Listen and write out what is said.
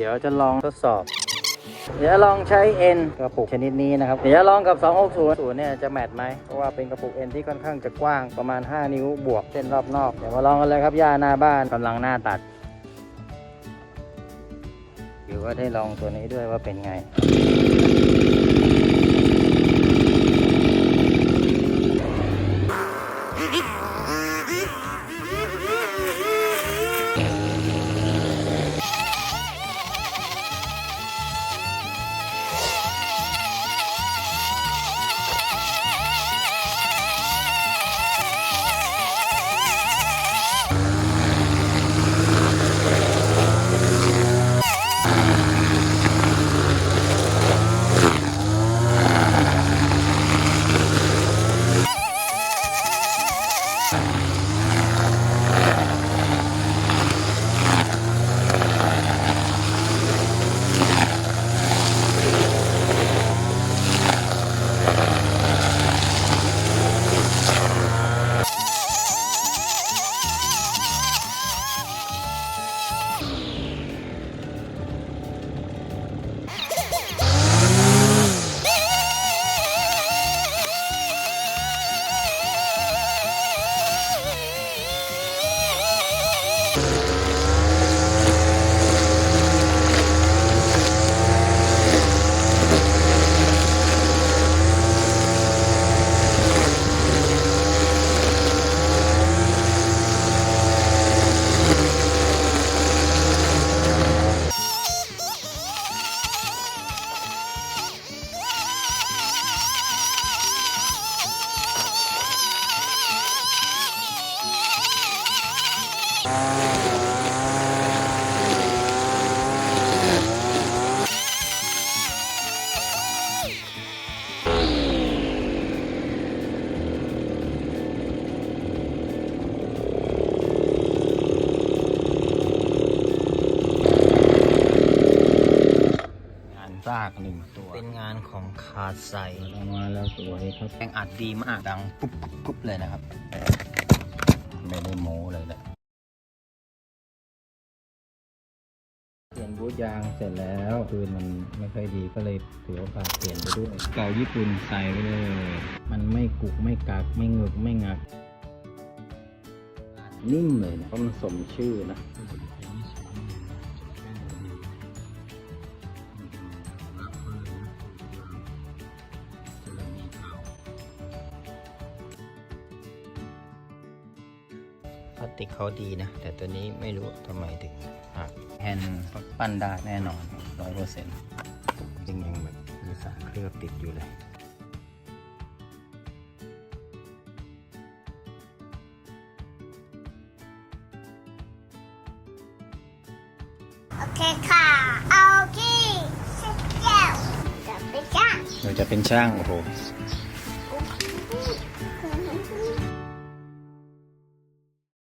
เดี๋ยวจะลองทดสอบ เดี๋ยวลองใช้เอ็นกระปุกชนิดนี้นะครับ เดี๋ยวลองกับ 260เนี่ยจะแมทไหม เพราะว่าเป็นกระปุกเอ็นที่ค่อนข้างจะกว้างประมาณ 5 นิ้วบวกเส้นรอบนอก เดี๋ยวมาลองกันเลยครับย่าหน้าบ้านกำลังหน้าตัดอยู่วก็ได้ลองตัวนี้ด้วยว่าเป็นไง ซากหนึ่งตัว เป็นงานของคาไซออกมาแล้วสวยครับแองอัดดีมากดังปุ๊บปุ๊บปุ๊บเลยนะครับ ไม่ได้โม้เลยแหละ ปลี่ยนบูทยางเสร็จแล้วคืนมันไม่ค่อยดีก็เลยถือโอกาสเปลี่ยนไปด้วยเก่าญี่ปุ่นใส่ไปเลย มันไม่กุกไม่กักไม่งึกไม่งัก นิ่มเลยนะเพราะมันสมชื่อนะ พลาสติกเขาดีนะ แต่ตัวนี้ไม่รู้ทำไมถึงหักแฮนด์ปั้นได้แน่นอนร้อยเปอร์เซ็นต์จริงยังแบบมีสารเคลือบติดอยู่เลยโอเคค่ะ เอาที่สิบแก้วจะไปจ้างเราจะเป็นช่าง โอ้โห